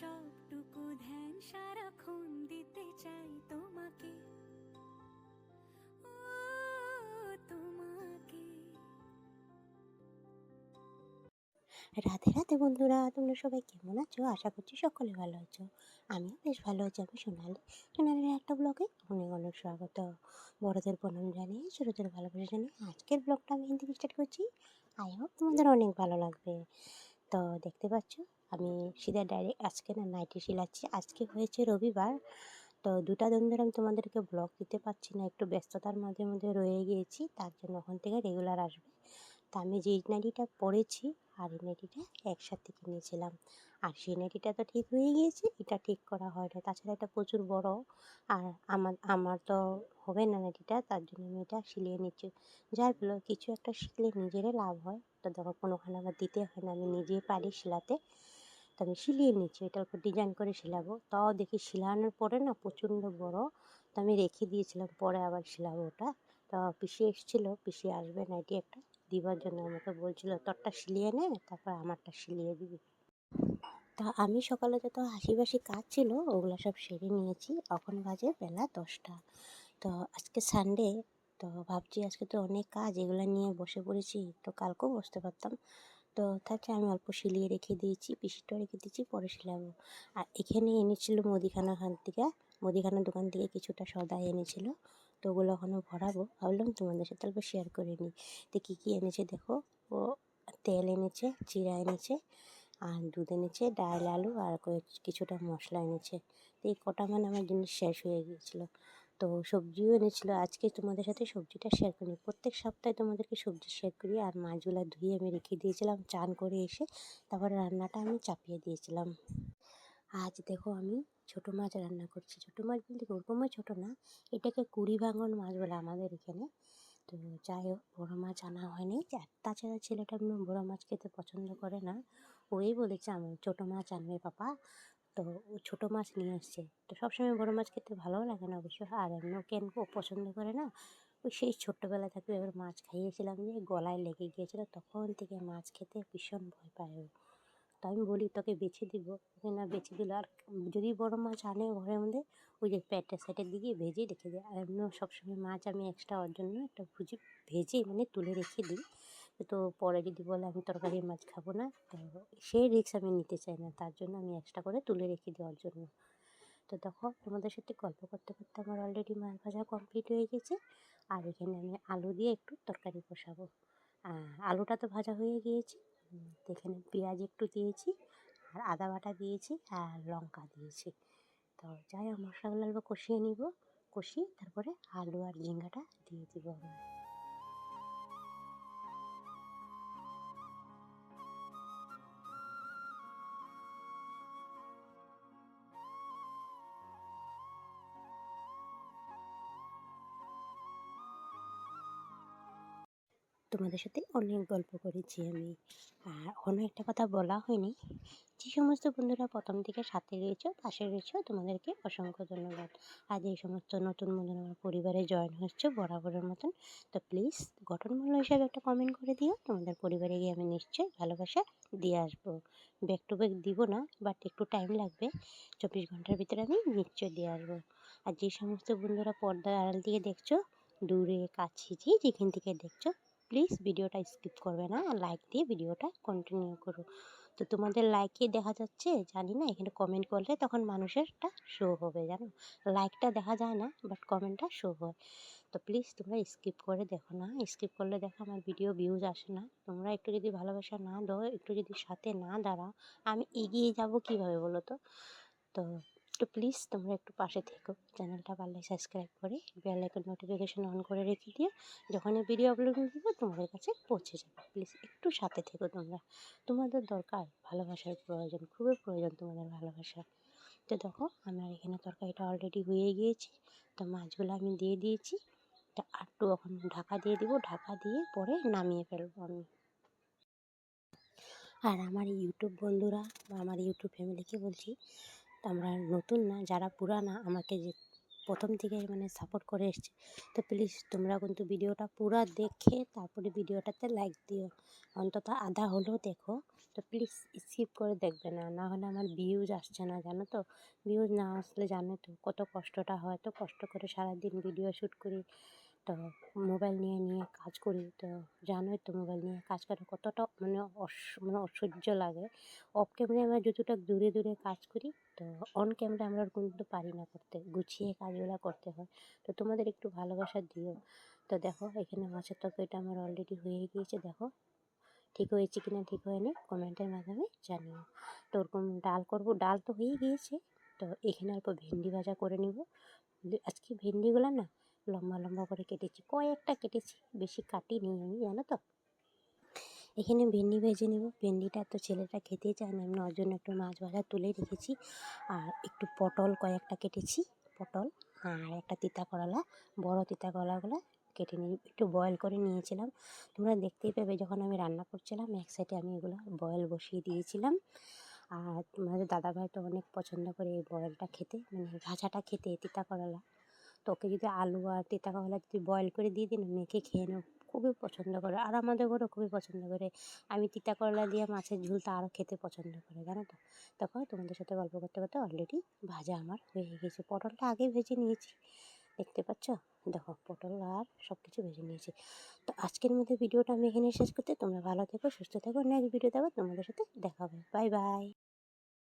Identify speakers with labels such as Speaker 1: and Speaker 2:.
Speaker 1: সবটুকু ধ্যান সারাক্ষণ দিতে চাই তোমাকে।
Speaker 2: রাধে রাধে বন্ধুরা, তোমরা সবাই কেমন আছো? আশা করছি সকলে ভালো আছো। আমিও বেশ ভালো আছি। আমি সোনালি। সোনালির একটা ব্লগে অনেক অনেক স্বাগত। বড়দের প্রণাম জানিয়ে, ছোটোদের ভালোবাসা জানিয়ে আজকের ব্লগটা আমি হিন্দি স্টার্ট করছি। আই হোপ তোমাদের অনেক ভালো লাগবে। তো দেখতে পাচ্ছ আমি সিধা ডাইরেক্ট আজকে না নাইটি শিলাচ্ছি। আজকে হয়েছে রবিবার, তো দুটা দিন ধরে আমি তোমাদেরকে ব্লগ দিতে পারছি না, একটু ব্যস্ততার মাঝে মধ্যে রয়ে গিয়েছি, তার জন্য ওখান থেকে রেগুলার আসবে। তা আমি যেই নাইটিটা পরেছি আর এই নাইটিটা একসাথে কিনেছিলাম। আর সেই নাইটিটা তো ঠিক হয়ে গিয়েছে, এটা ঠিক করা হয় না। তাছাড়া এটা প্রচুর বড় আর আমার আমার তো হবে না নাইটিটা তার জন্য আমি এটা সিলিয়ে নিচ্ছি। যাই বলো, কিছু একটা শিখলে নিজেরই লাভ হয়। তো দেখো কোনোখানে আবার দিতে হয় না, আমি নিজেই পারি সেলাতে তো আমি সিলিয়ে নিচ্ছি, এটার উপর ডিজাইন করে সেলাবো তাও দেখি সেলানোর পরে না প্রচণ্ড বড়, তো আমি রেখে দিয়েছিলাম, পরে আবার সেলাবো ওটা। তো পিসি এসেছিল, পিসি আসবে না নাইটি একটা দিবার জন্য, আমাকে বলছিল, তোরটা সিলিয়ে নে, তারপর আমারটা সিলিয়ে দিবি। তা আমি সকালে যত হাসিবাসি কাজ ছিল, ওগুলো সব সেরে নিয়েছি। এখন বাজে বেলা দশটা। তো আজকে সানডে তো ভাবছি আজকে তো অনেক কাজ, এগুলো নিয়ে বসে পড়েছি, তো কালকেও বসতে পারতাম। তো থাকছে আমি অল্প সিলিয়ে রেখে দিয়েছি পিসিটাও রেখে দিয়েছি, পরে সিলাবো আর এখানে এনেছিল মুদিখানা খান থেকে, মুদিখানার দোকান থেকে কিছুটা সদা এনেছিল, তো ওগুলো এখনও ভরাবো। ভাবলাম তোমাদের সাথে অল্প শেয়ার করে নিই। তো কী কী এনেছে দেখো? ও, তেল এনেছে জিরা এনেছে, আর দুধ এনেছে, ডাল, আলু, আর কিছুটা মশলা এনেছে। তো এই কটা মানে আমার জিনিস শেষ হয়ে গিয়েছিল। তো সবজিও এনেছিল। আজকে তোমাদের সাথে সবজিটা শেয়ার করি প্রত্যেক সপ্তাহে তোমাদেরকে সবজি শেয়ার করি। আর মাছগুলো ধুয়ে আমি রেখে দিয়েছিলাম, চান করে এসে তারপরে রান্নাটা আমি চাপিয়ে দিয়েছিলাম। আজ দেখো আমি ছোটো মাছ রান্না করছি। ছোটো মাছ বলতে ওরকমই ছোটো না, এটাকে কুড়ি ভাঙন মাছ বলে আমাদের এখানে। তো যাই হোক, বড়ো মাছ আনা হয়নি। তাছাড়া ছেলেটা বড়ো মাছ খেতে পছন্দ করে না। ওই বলেছে আমি ছোটো মাছ আনবে পাপা। তো ও ছোটো মাছ নিয়ে আসছে। তো সবসময় বড়ো মাছ খেতে ভালোও লাগে না অবশ্য। আর এমনিও কেন ও পছন্দ করে না? ওই সেই ছোট্টোবেলা থেকে এবার মাছ খাইয়েছিলাম যে গলায় লেগে গিয়েছিল, তখন থেকে মাছ খেতে ভীষণ ভয় পায় ও। তো আমি বলি, তোকে বেছে দিব? না, বেছে দিল। আর যদি বড়ো মাছ আনে ঘরের মধ্যে, ওই যে প্যাটের সাইডের দিকে ভেজে রেখে দেয়। আর এমনিও সবসময় মাছ আমি এক্সট্রা ওর জন্য একটা ভুজি ভেজে মানে তুলে রেখে দিই। তো পরে যদি বলে, আমি তরকারি মাছ খাব না, তো সেই রিস্ক আমি নিতে চাই না। তার জন্য আমি এক্সট্রা করে তুলে রেখে দেওয়ার জন্য। তো দেখো, তোমাদের সাথে গল্প করতে করতে আমার অলরেডি মাছ ভাজা কমপ্লিট হয়ে গেছে। আর এখানে আমি আলু দিয়ে একটু তরকারি বসাবো আলুটা তো ভাজা হয়ে গিয়েছে। এখানে পেঁয়াজ একটু দিয়েছি, আর আদা বাটা দিয়েছি, আর লঙ্কা দিয়েছি। তো যাই মশলাগুলো কষিয়ে নিব। কষিয়ে তারপরে আলু আর ঝিঙ্গাটা দিয়ে দিব আমি তোমাদের সাথে অনেক গল্প করেছি আমি। আর অন্য একটা কথা বলা হয়নি। যে সমস্ত বন্ধুরা প্রথম থেকে সাথে রয়েছো, পাশে রয়েছো, তোমাদেরকে অসংখ্য ধন্যবাদ। আর এই সমস্ত নতুন বন্ধুরা আমার পরিবারে জয়েন হচ্ছে বরাবরের মতন, তো প্লিজ গঠনমূল্য হিসাবে একটা কমেন্ট করে দিও। তোমাদের পরিবারে গিয়ে আমি নিশ্চয়ই ভালোবাসা দিয়ে আসব। ব্যাক টু ব্যাক দিব না বাট একটু টাইম লাগবে। চব্বিশ ঘণ্টার ভিতরে আমি নিশ্চয়ই দিয়ে আসব। আর যে সমস্ত বন্ধুরা পর্দার আড়াল থেকে দেখছ, দূরে, কাছে, যে যেখান থেকে দেখছ প্লিজ ভিডিওটা স্কিপ করবে না। লাইক দিয়ে ভিডিওটা কন্টিনিউ করো। তো তোমাদের লাইকে দেখা যাচ্ছে, জানি না, এখানে কমেন্ট করলে তখন মানুষেরটা শো হবে, জানো? লাইকটা দেখা যায় না বাট কমেন্টটা শো হয়। তো প্লিজ তোমরা স্কিপ করে দেখো না। স্কিপ করলে দেখো আমার ভিডিও ভিউজ আসে না। তোমরা একটু যদি ভালোবাসা না দাও, একটু যদি সাথে না দাঁড়াও, আমি এগিয়ে যাব কীভাবে বলো তো? তো একটু প্লিজ তোমরা একটু পাশে থেকো। চ্যানেলটা পারলে সাবস্ক্রাইব করে বেল আইকন নোটিফিকেশন অন করে রেখে দিও যখনই ভিডিও আপলোড দিব তোমাদের কাছে পৌঁছে যাবে। প্লিজ একটু সাথে থেকো তোমরা। তোমাদের দরকার ভালোবাসার প্রয়োজন, খুবই প্রয়োজন তোমাদের ভালোবাসা তো দেখো আমার এখানে তরকারিটা অলরেডি হয়ে গিয়েছে। তো মাছগুলো আমি দিয়ে দিয়েছি। তা আটটু এখন ঢাকা দিয়ে দিব। ঢাকা দিয়ে পরে নামিয়ে ফেলব আমি। আর আমার ইউটিউব বন্ধুরা বা আমার ইউটিউব ফ্যামিলিকে বলছি তোমরা নতুন না, যারা পুরানা আমাকে যে প্রথম থেকে মানে সাপোর্ট করে এসছে, তো প্লিজ তোমরা কিন্তু ভিডিওটা পুরো দেখে তারপরে ভিডিওটাতে লাইক দিও। অন্তত আধা হলেও দেখো, তো প্লিজ স্কিপ করে দেখবে না না হলে আমার ভিউজ আসছে না, জানো তো? ভিউজ না আসলে জানো তো, কত কষ্টটা হয়, তো কষ্ট করে সারাদিন ভিডিও শ্যুট করি। তো মোবাইল নিয়ে নিয়ে কাজ করি। তো জানোই তো মোবাইল নিয়ে কাজ করে কতটা মানে মানে অসহ্য লাগে। অফ ক্যামেরায় আমরা যতটা দূরে দূরে কাজ করি, তো অন ক্যামেরা আমরা কিন্তু পারি না করতে। গুছিয়ে কাজগুলো করতে হয়। তো তোমাদের একটু ভালোবাসা দিও। তো দেখো, এখানে মাছের তরকারিটা আমার অলরেডি হয়ে গিয়েছে, দেখো। ঠিক হয়েছে কিনা, ঠিক হয়নি কমেন্টের মাধ্যমে জানিও। তো ওরকম ডাল করব, ডাল তো হয়ে গিয়েছে। তো এখানে অল্প ভেন্ডি ভাজা করে নিব। আজকে ভেন্ডিগুলো না লম্বা লম্বা করে কেটেছি। কয়েকটা কেটেছি, বেশি কাটিনি আমি, জানো তো? এখানে ভেন্ডি ভেজে নেব। ভেন্ডিটা তো ছেলেটা খেতেই চায় না। আমি ওর জন্য একটু মাছ ভাজা তুলে রেখেছি। আর একটু পটল কয়েকটা কেটেছি, পটল আর একটা তিতা করলা বড় তিতা করলাগুলো কেটে নিয়ে, একটু বয়েল করে নিয়েছিলাম। তোমরা দেখতেই পাবে, যখন আমি রান্না করছিলাম, এক সাইডে আমি এগুলো বয়েল বসিয়ে দিয়েছিলাম। আর তোমাদের দাদাভাই তো অনেক পছন্দ করে এই বয়েলটা খেতে মানে ভাজাটা খেতে তিতা করলা তো ওকে যদি আলু আর তিতা করলা যদি বয়েল করে দিয়ে দিন মেখে খেয়ে নেব। খুবই পছন্দ করে। আর আমাদের ঘরেও খুবই পছন্দ করে। আমি তিতা করলা দিয়ে মাছের ঝোলটা আরও খেতে পছন্দ করে, জানো তো? দেখো তোমাদের সাথে গল্প করতে করতে অলরেডি ভাজা আমার হয়ে গেছে। পটলটা আগে ভেজে নিয়েছি। দেখতে পাচ্ছ? দেখো, পটল আর সব কিছু ভেজে নিয়েছি। তো আজকের মধ্যে ভিডিওটা আমি এখানে শেষ করতে। তোমরা ভালো থেকো, সুস্থ থেকো। নেক্সট ভিডিও দেবো তোমাদের সাথে দেখা হবে। Bye bye